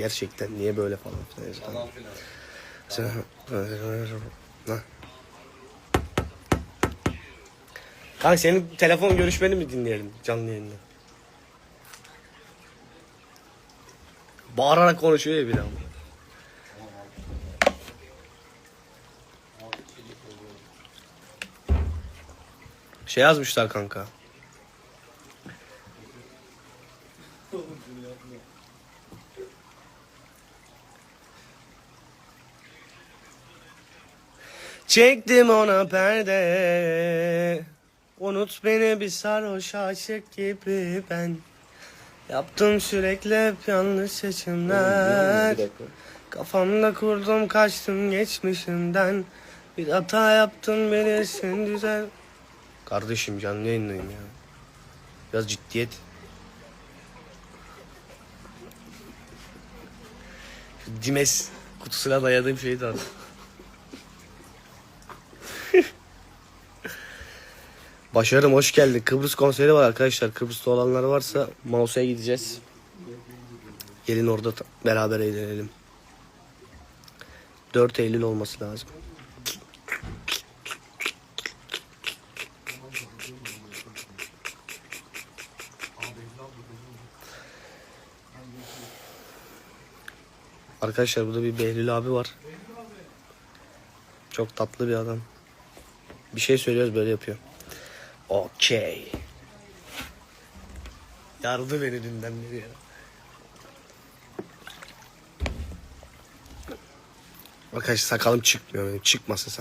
Gerçekten niye böyle falan filan. Sen-. Kanka senin telefon görüşmeni mi dinleyelim canlı yayında? Bağırarak konuşuyor ya bir ama. Şey yazmışlar kanka. Çektim ona perde. Unut beni bir sarhoş aşık gibi ben. Yaptım sürekli hep yanlış seçimler. Kafamda kurdum kaçtım geçmişimden Bir hata yaptım bilirsin düzel. Kardeşim canlı yayındayım ya. Biraz ciddiyet. Dimes kutusuna dayadığım şeyi al. Başarım hoş geldin. Kıbrıs konseri var arkadaşlar. Kıbrıs'ta olanlar varsa Mause'ya gideceğiz. Gelin orada beraber eğlenelim. 4 Eylül olması lazım. Arkadaşlar burada bir Behlül abi var. Çok tatlı bir adam. Bir şey söylüyoruz böyle yapıyor. Okey. Yardı beni dünden beri ya. Arkadaşlar sakalım çıkmıyor benim. Çıkmasa sak.